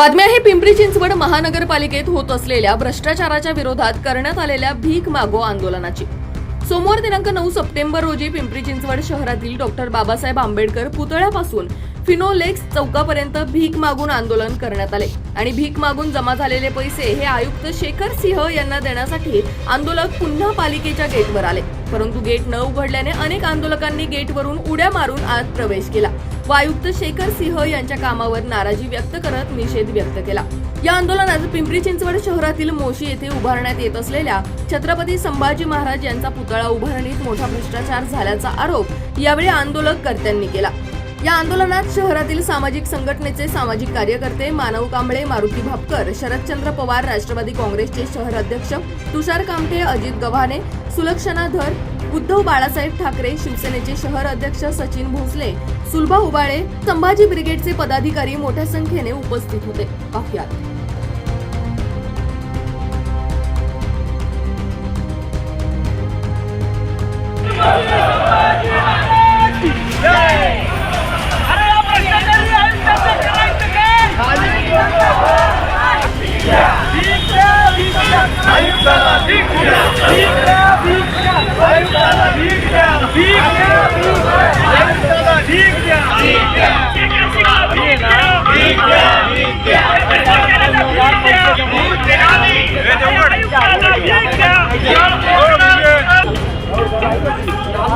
बातमी आहे पिंपरी चिंचवड महानगरपालिकेत होत असलेल्या भ्रष्टाचाराच्या विरोधात करण्यात आलेल्या भीक मागो आंदोलनाची. सोमवार दिनांक नऊ सप्टेंबर रोजी पिंपरी चिंचवड शहरातील डॉक्टर बाबासाहेब आंबेडकर पुतळ्यापासून फिनोलेक्स चौकापर्यंत भीक मागून आंदोलन करण्यात आले. आणि भीक मागून जमा झालेले पैसे हे आयुक्त शेखर सिंह यांना देण्यासाठी आंदोलक पुन्हा पालिकेच्या गेटवर आले. परंतु गेट न उघडल्याने अनेक आंदोलकांनी गेटवरून उड्या मारून आत प्रवेश केला. व आयुक्त शेखर सिंह यांच्या कामावर नाराजी व्यक्त करत निषेध व्यक्त केला. या आंदोलनात पिंपरी चिंचवड शहरातील मोशी येथे उभारण्यात येत असलेल्या छत्रपती संभाजी महाराज यांचा पुतळा उभारणीत मोठा भ्रष्टाचार झाल्याचा आरोप यावेळी आंदोलक कर्त्यांनी केला. या आंदोलनात शहरातील सामाजिक संघटनेचे सामाजिक कार्यकर्ते मानव कांबळे मारुती भापकर शरदचंद्र पवार राष्ट्रवादी काँग्रेसचे शहर अध्यक्ष तुषार कामठे अजित गव्हाणे सुलक्षणा धर उद्धव बाळासाहेब ठाकरे शिवसेनेचे शहर अध्यक्ष सचिन भोसले सुलभा उबाळे संभाजी ब्रिगेडचे पदाधिकारी मोठ्या संख्येने उपस्थित होते पाहुयात Yeah.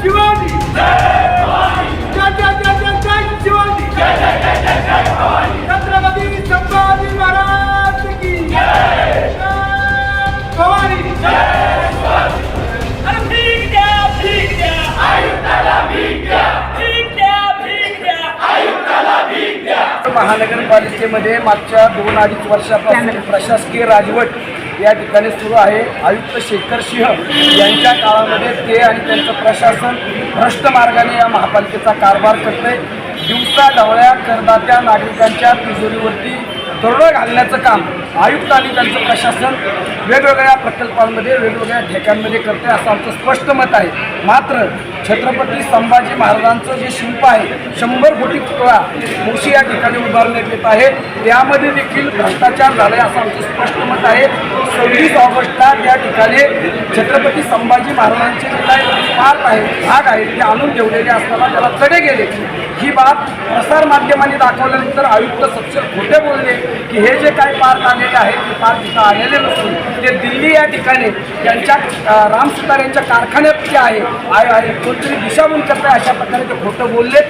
शिवाजी शिवाजी छत्रपती संभाजी महाराज की भवानी महानगरपालिकेमध्ये मागच्या दोन अडीच वर्षापासून प्रशासकीय राजवट या ठिकाणी सुरू आहे. आयुक्त शेखर सिंह यांच्या काळामध्ये ते आणि त्यांचं प्रशासन भ्रष्ट मार्गाने या महापालिकेचा कारभार करते दिवसा ढवळ्या करदात्या नागरिकांच्या तिजोरीवरती दरोडा घालण्याचं काम आयुक्त आणि त्यांचं प्रशासन वेगवेगळ्या प्रकल्पांमध्ये वेगवेगळ्या ठेक्यांमध्ये करते असं आमचं स्पष्ट मत आहे. मात्र छत्रपती संभाजी महाराजांचं जे शिल्प आहे शंभर कोटी पुतळा मुळशी या ठिकाणी उभारण्यात येत आहे. त्यामध्ये देखील भ्रष्टाचार झाला आहे असं आमचं स्पष्ट मत आहे. सव्वीस ऑगस्टला त्या ठिकाणी छत्रपती संभाजी महाराजांचे जे काही पार्क आहे भाग आहे ते आणून ठेवलेले असताना त्याला चढे गेले. ही बाब प्रसारमाध्यमांनी दाखवल्यानंतर आयुक्त सत्य खोटे बोलले की हे जे काही पार्क आलेले आहेत ते पार्क तिथं आलेले नसून ते दिल्ली या ठिकाणी त्यांच्या अं, राम सुतार यांच्या कारखान्यात जे आहे आहे कोणतरी दिशाभूल करताय अशा प्रकारे ते खोटं बोलले.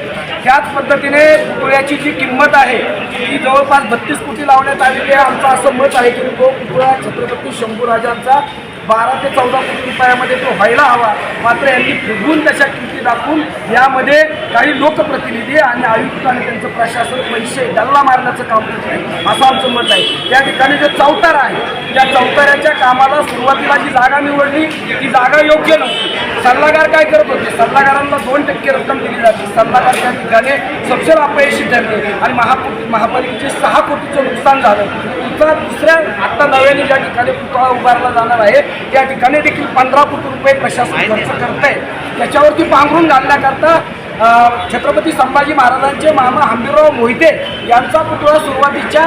त्याच पद्धतीने पुतळ्याची जी किंमत आहे ती जवळपास बत्तीस कोटी लावण्यात आलेली आहे. आमचं असं मत आहे की तो पुतळा छत्रपती शंभूराजांचा बारा ते चौदा कोटी रुपयामध्ये तो व्हायला हवा. मात्र यांनी फुगवून तशा किमती दाखवून यामध्ये काही लोकप्रतिनिधी आणि आयुक्त आणि त्यांचं प्रशासन पैसे डल्ला मारण्याचं काम करत आहे असं आमचं मत आहे. त्या ठिकाणी जे चौतार आहे त्या चौताऱ्याच्या कामाला सुरुवातीला जी जागा निवडली ती जागा योग्य नव्हती. सल्लागार काय करत होते? सल्लागारांना दोन टक्के रक्कम दिली जाते. सल्लागार त्या ठिकाणी सक्षम अपयशी ठरले आणि महापौर महापालिकेचे सहा कोटीचं नुकसान झालं. तुमचा दुसऱ्या आत्ता नव्याने ज्या ठिकाणी पुतळा उभारला जाणार आहे त्या ठिकाणी देखील पंधरा कोटी रुपये प्रशासन खर्च करत आहे त्याच्यावरती पांघरून घालण्याकरता छत्रपती संभाजी महाराजांचे मामा हंबीरराव मोहिते यांचा पुतळा सुरुवातीच्या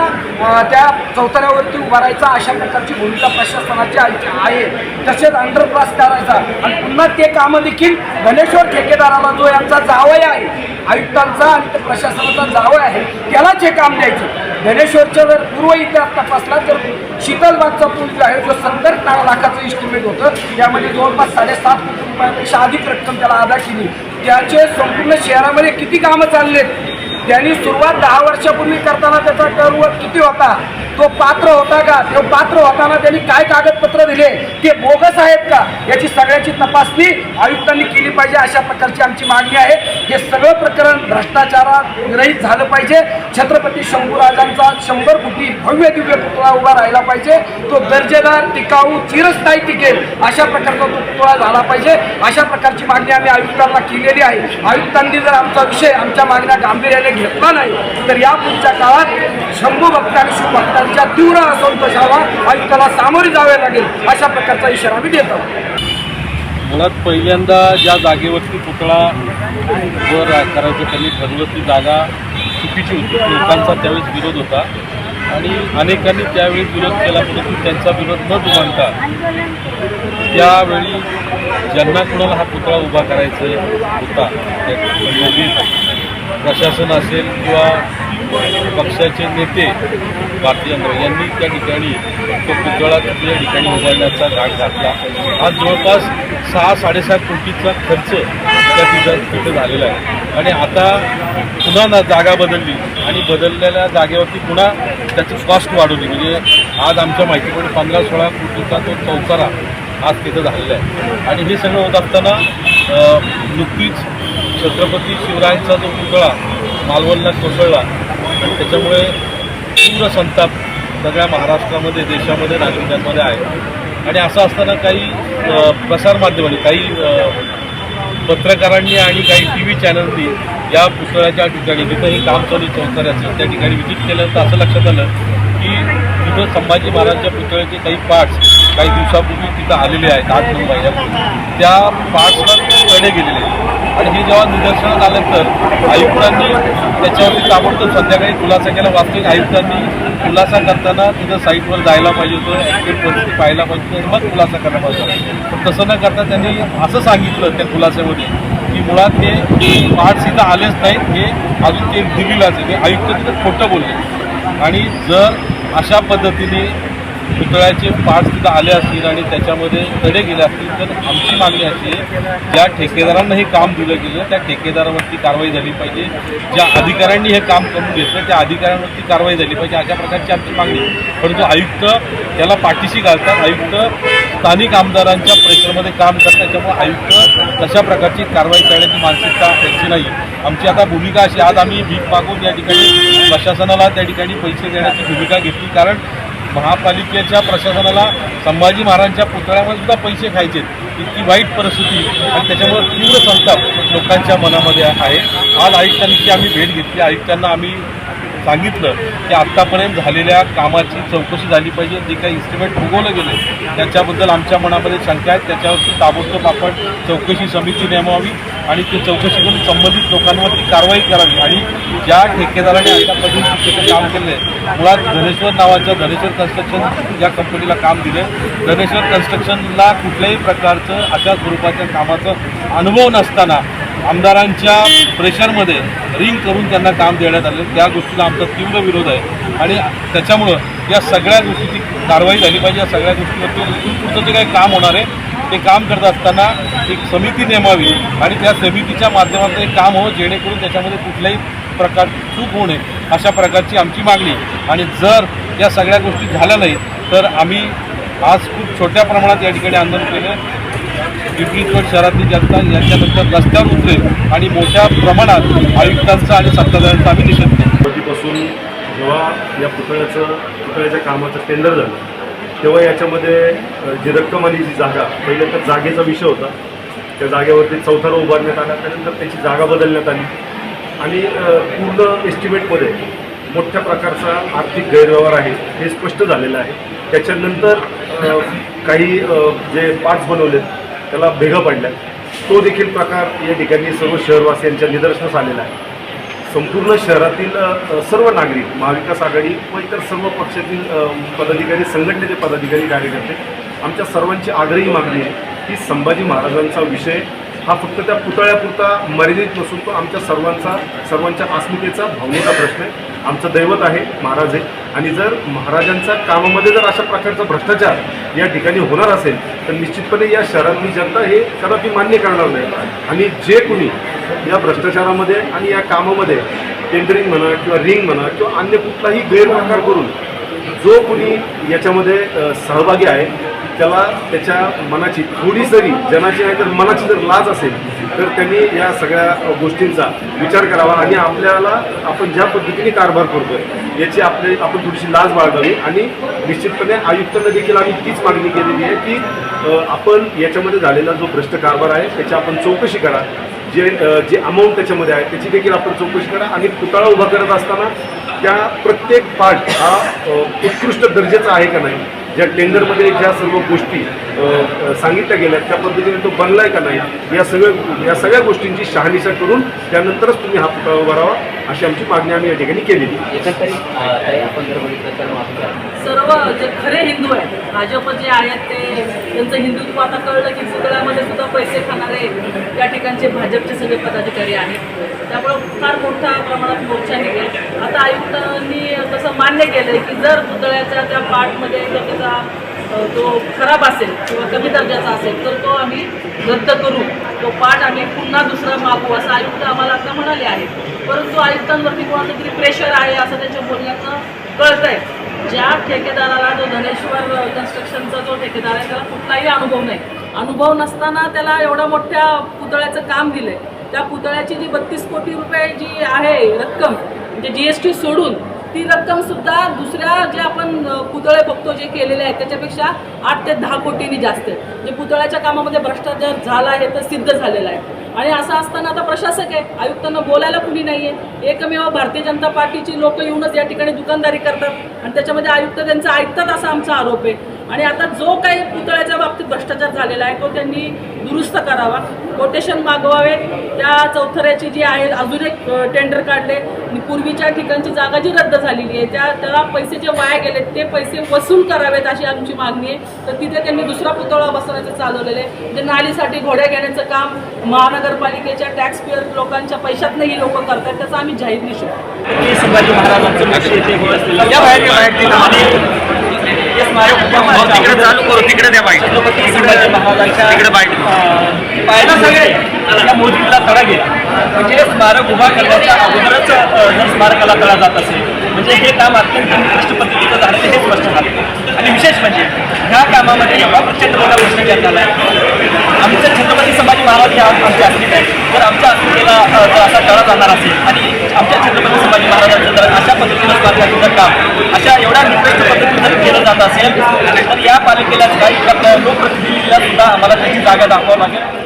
त्या चौथऱ्यावरती उभारायचा अशा प्रकारची भूमिका प्रशासनाची आहे- आहे. तसेच अंडरपास करायचा. आणि पुन्हा ते कामं देखील धनेश्वर ठेकेदाराला जो यांचा जावय आहे आयुक्तांचा आणि त्या प्रशासनाचा जावळ आहे त्याला जे काम द्यायचं. धनेश्वरच्या जर पूर्व इतिहास तपासला तर शीतलबागचा पूल जो आहे जो सत्तर लाखाचं इस्टिमेट होतं त्यामध्ये जवळपास साडेसात कोटी रुपयापेक्षा अधिक रक्कम त्याला अदा केली. त्याचे संपूर्ण शहरामध्ये किती कामं चाललेत? त्यांनी सुरुवात दहा वर्षापूर्वी करताना त्याचा टर्नओव्हर किती होता? तो पात्र होता का? तो पात्र होताना त्यांनी काय कागदपत्र दिले? ते बोगस आहेत का? याची सगळ्याची तपासणी आयुक्तांनी केली पाहिजे अशा प्रकारची आमची मागणी आहे. हे सगळं प्रकरण भ्रष्टाचारात विरहित झालं पाहिजे. छत्रपती शंभूराजांचा शंभर कोटी भव्य दिव्य पुतळा उभा राहिला पाहिजे. तो दर्जेदार टिकाऊ चिरस्थायी टिकेल अशा प्रकारचा तो पुतळा झाला पाहिजे. अशा प्रकारची मागणी आम्ही आयुक्तांना केलेली आहे. आयुक्तांनी जर आमचा विषय आमच्या मागण्या गांभीर्याने घेतला नाही. तर या पुढच्या काळात शंभू भक्त आणि शिवभक्तांच्या तीव्र असंतोषावा त्याला सामोरे जावे लागेल अशा प्रकारचा इशारा आम्ही देत आहोत. मुळात पहिल्यांदा ज्या जागेवरती पुतळा वर करायचं त्यांनी ठरवलं ती जागा चुकीची होती. लोकांचा त्यावेळेस विरोध होता. आणि अनेकांनी त्यावेळी विरोध केला परंतु त्यांचा विरोध न दुमानता त्यावेळी ज्यांना कुणाला हा पुतळा उभा करायचा होता प्रशासन असेल किंवा पक्षाचे नेते भारतीय जनता यांनी त्या ठिकाणी तो पुतळा त्या ठिकाणी उभारण्याचा घाट घातला. आज जवळपास सहा साडेसात कोटीचा खर्च त्या तिथं तिथं झालेला आहे. आणि आता पुन्हा ना जागा बदलली आणि बदललेल्या जागेवरती पुन्हा त्याची कॉस्ट वाढवली म्हणजे आज आमच्या माहितीकडे पंधरा सोळा कोटीचा तो चौकारा आज तिथं झालेला आहे. आणि हे सगळं होत असताना नुकतीच छत्रपती शिवरायांचा जो पुतळा मालवणला कोसळला आणि त्याच्यामुळे तीव्र संताप सगळ्या महाराष्ट्रामध्ये देशामध्ये नागरिकांमध्ये आहे. आणि असं असताना काही प्रसारमाध्यमांनी काही पत्रकारांनी आणि काही टी व्ही चॅनलनी या पुतळ्याच्या ठिकाणी जिथं हे काम चालू आहे चौथऱ्याचं त्या ठिकाणी विजिट केल्यानंतर असं लक्षात आलं की तिथं संभाजी महाराजांच्या पुतळ्याचे काही पार्ट्स काही दिवसापूर्वी तिथं आलेले आहेत आठ नऊ महिन्यापूर्वी त्या पार्ट्सला तडे गेलेले आहेत. आणि हे जेव्हा निदर्शनात आलं तर आयुक्तांनी त्याच्यावरती ताबडतोब संध्याकाळी खुलासा केला. वास्तविक आयुक्तांनी खुलासा करताना तिथं साईटवर जायला पाहिजे होतं ॲक्च्युअल परिस्थिती पाहायला पाहिजे होतं मग खुलासा करायला पाहिजे पण तसं न करता त्यांनी असं सांगितलं त्या खुलास्यामध्ये की मुळात हे पार्ट्स इथं आलेच नाहीत हे अजून ते दिल्लीलाच आहे आयुक्त तिथं खोटं बोलले. आणि जर अशा पद्धतीने पुतळ्याचे पार्ट्स आले असतील आणि त्याच्यामध्ये तडे गेले असतील तर आमची मागणी अशी आहे ज्या ठेकेदारांना हे काम दिलं गेलं त्या ठेकेदारावरती कारवाई झाली पाहिजे. ज्या अधिकाऱ्यांनी हे काम करून घेतलं त्या अधिकाऱ्यांवरती कारवाई झाली पाहिजे अशा प्रकारची आमची मागणी परंतु आयुक्त त्याला पाठीशी घालतात. आयुक्त स्थानिक आमदारांच्या प्रेशरमध्ये काम करतात. त्याच्यामुळे आयुक्त तशा प्रकारची कारवाई करण्याची मानसिकता त्यांची नाही. आमची आता भूमिका अशी आज आम्ही भीक मागून या ठिकाणी प्रशासनाला त्या ठिकाणी पैसे देण्याची भूमिका घेतली. कारण महापालिकेच्या प्रशासनाला संभाजी महाराजांच्या पुतळ्यामध्ये सुद्धा पैसे खायचे इतकी वाईट परिस्थिती आणि त्याच्यामुळे तीव्र संताप लोकांच्या मनामध्ये आहे. आज आयुक्तांची आम्ही भेट घेतली. आयुक्तांना आम्ही सांगितलं की आत्तापर्यंत झालेल्या कामाची चौकशी झाली पाहिजे. जे काही इस्टिमेट फुगवलं गेलं त्याच्याबद्दल आमच्या मनामध्ये शंका आहेत. त्याच्यावरती ताबडतोब आपण चौकशी समिती नेमावी आणि ते चौकशी करून संबंधित लोकांवरती कारवाई करावी. आणि ज्या ठेकेदाराने अशा तिथे काम केले आहे मुळात धनेश्वर नावाच्या धनेश्वर कन्स्ट्रक्शन या कंपनीला काम दिलं धनेश्वर कन्स्ट्रक्शनला कुठल्याही प्रकारचं अशा स्वरूपाच्या कामाचं अनुभव नसताना आमदारांच्या प्रेशरमध्ये रिंग करून त्यांना काम देण्यात आलं. त्या गोष्टीला आमचा तीव्र विरोध आहे. आणि त्याच्यामुळं या सगळ्या गोष्टीची कारवाई झाली पाहिजे. या सगळ्या गोष्टीवरती इथून पुढचं जे काही काम होणार आहे ते काम करत असताना एक समिती नेमावी आणि त्या समितीच्या माध्यमातून एक काम हो जेणेकरून त्याच्यामध्ये कुठल्याही प्रकार चूक होऊ नये अशा प्रकारची आमची मागणी. आणि जर या सगळ्या गोष्टी झाल्या नाहीत तर आम्ही आज खूप छोट्या प्रमाणात या ठिकाणी आंदोलन केलं. पिंपरी शहरातली जनता यांच्यानंतर रस्त्यावर उतरेल आणि मोठ्या प्रमाणात आयुक्तांचा आणि सत्ताधाऱ्यांचा आम्ही निषेध करू सुरुवातीपासून जेव्हा या पुतळ्याचं पुतळ्याच्या कामाचं टेंडर झालं तेव्हा याच्यामध्ये जी रक्कम आली जी जागा पहिले तर जागेचा विषय होता. त्या जागेवरती चौथारा उभारण्यात आला त्यानंतर त्याची जागा बदलण्यात आली. आणि पूर्ण एस्टिमेटमध्ये मोठ्या प्रकारचा आर्थिक गैरव्यवहार आहे हे स्पष्ट झालेलं आहे. त्याच्यानंतर काही जे पार्ट्स बनवलेत त्याला भेगा पडल्या तो देखील प्रकार या ठिकाणी सर्व शहरवासियांच्या निदर्शनास आलेला आहे. संपूर्ण शहरातील सर्व नागरिक महाविकास आघाडी व इतर सर्व पक्षातील पदाधिकारी संघटनेचे पदाधिकारी कार्यकर्ते आमच्या सर्वांची आग्रही मागणी आहे की संभाजी महाराजांचा विषय हा फक्त त्या पुतळ्यापुरता मर्यादित नसून तो आमच्या सर्वांचा सर्वांच्या अस्मितेचा भावनेचा प्रश्न आहे. आमचं दैवत आहे महाराज. आहे आणि जर महाराजांच्या कामामध्ये जर अशा प्रकारचा भ्रष्टाचार या ठिकाणी होणार असेल तर निश्चितपणे या शहरातली जनता हे कदापि मान्य करणार नाही. आणि जे कुणी या भ्रष्टाचारामध्ये आणि या कामामध्ये टेंडरिंग म्हणा किंवा रिंग म्हणा किंवा अन्य कुठलाही गैरप्रकार करून जो कुणी याच्यामध्ये सहभागी आहे त्याला त्याच्या मनाची थोडी जरी जनाची नाही तर मनाची जर लाज असेल तर त्यांनी या सगळ्या गोष्टींचा विचार करावा आणि आपल्याला आपण ज्या पद्धतीने कारभार करतोय याची आपले आपण थोडीशी लाज बाळगावी. आणि निश्चितपणे आयुक्तांना देखील आम्ही तीच मागणी केलेली आहे की आपण याच्यामध्ये झालेला जो भ्रष्ट कारभार आहे त्याची आपण चौकशी करा. जे जे अमाऊंट त्याच्यामध्ये आहे त्याची देखील आपण चौकशी करा आणि पुतळा उभा करत असताना त्या प्रत्येक पार्ट हा उत्कृष्ट दर्जाचा आहे का नाही ज्या टेंडरमध्ये ज्या सर्व गोष्टी सांगितल्या गेल्या त्या पद्धतीने तो बनलाय का नाही या सगळ्या या सगळ्या गोष्टींची शहानिशा करून त्यानंतरच तुम्ही हा पुतळा उभा राहावा अशी आमची मागणी आम्ही या ठिकाणी केलेली. सर्व जे खरे हिंदू आहेत भाजप जे आहेत ते त्यांचं हिंदुत्व आता कळलं की पुतळ्यामध्ये सुद्धा पैसे खाणारे त्या ठिकाणचे भाजपचे सगळे पदाधिकारी आहेत. त्यामुळं फार मोठ्या प्रमाणात मोर्चा निघेल. आता आयुक्तांनी तसं मान्य केलं की जर पुतळ्याच्या त्या पार्टमध्ये जर त्याचा तो खराब असेल किंवा कमी दर्जाचा असेल तर तो आम्ही रद्द करू. तो पाठ आम्ही पुन्हा दुसरा मागू असं आयुक्त आम्हाला आता म्हणाले आहे परंतु आयुक्तांवरती कोणाचं तरी प्रेशर आहे असं त्यांच्या बोलण्याचं आहे ज्या ठेकेदाराला जो धनेश्वर कन्स्ट्रक्शनचा जो ठेकेदार आहे त्याला कुठलाही अनुभव नाही. अनुभव नसताना त्याला एवढ्या मोठ्या पुतळ्याचं काम दिलंय. त्या पुतळ्याची जी बत्तीस कोटी रुपये जी आहे रक्कम म्हणजे जी एस टी सोडून ती रक्कमसुद्धा दुसऱ्या जे आपण पुतळे बघतो जे केलेले आहेत त्याच्यापेक्षा आठ ते दहा कोटींनी जास्त आहे. म्हणजे पुतळ्याच्या कामामध्ये भ्रष्टाचार झाला आहे तर सिद्ध झालेला आहे. आणि असं असताना आता प्रशासक आहे आयुक्तांना बोलायला कुणी नाही आहे एकमेव भारतीय जनता पार्टीची लोक येऊनच या ठिकाणी दुकानदारी करतात. आणि त्याच्यामध्ये आयुक्त त्यांचं ऐकतात असा आमचा आरोप आहे. आणि आता जो काही पुतळ्याच्या बाबतीत भ्रष्टाचार झालेला आहे तो त्यांनी दुरुस्त करावा. कोटेशन मागवावे. त्या चौथऱ्याची जी आहे अजून एक टेंडर काढले. आणि पूर्वीच्या ठिकाणची जागा जी रद्द झालेली आहे त्या त्याला पैसे जे वाया गेले ते पैसे वसूल करावेत अशी आमची मागणी आहे. तर तिथे त्यांनी दुसरा पुतळा बसवण्याचं चालवलेलं आहे. म्हणजे नालीसाठी घोड्या घेण्याचं काम महानगरपालिकेच्या टॅक्स पेअर लोकांच्या पैशातनं ही लोक करतात त्याचा आम्ही जाहीर निषेध. संभाजी महाराजांचं हे स्मारक उभं महाराजांच्या छत्रपती संभाजी महाराजांच्या अं, पायाला सगळे. या मोदीला तडा गेला. म्हणजे हे स्मारक उभा करण्याच्या अगोदरच जर स्मारकाला तळा जात असेल. म्हणजे हे काम अत्यंत निकृष्ट पद्धतीचं झालं हे स्पष्ट झालं. आणि विशेष म्हणजे ह्या कामामध्ये एवढा प्रचंड मोठा भ्रष्टाचार झाला आहे आमचं छत्रपती संभाजी महाराज हे आम- आमचे अस्मिता आहे जर आमच्या अस्मितेला जर असा तळा जाणार असेल आणि आमच्या छत्रपती संभाजी महाराजांचं जर अशा पद्धतीनं स्मारकाचं काम. अशा एवढ्या निकृष्ट पद्धतीनं जर केलं जात असेल तर या पालिकेला काही लोकप्रतिनिधीला सुद्धा आम्हाला त्याची जागा दाखवावं लागेल.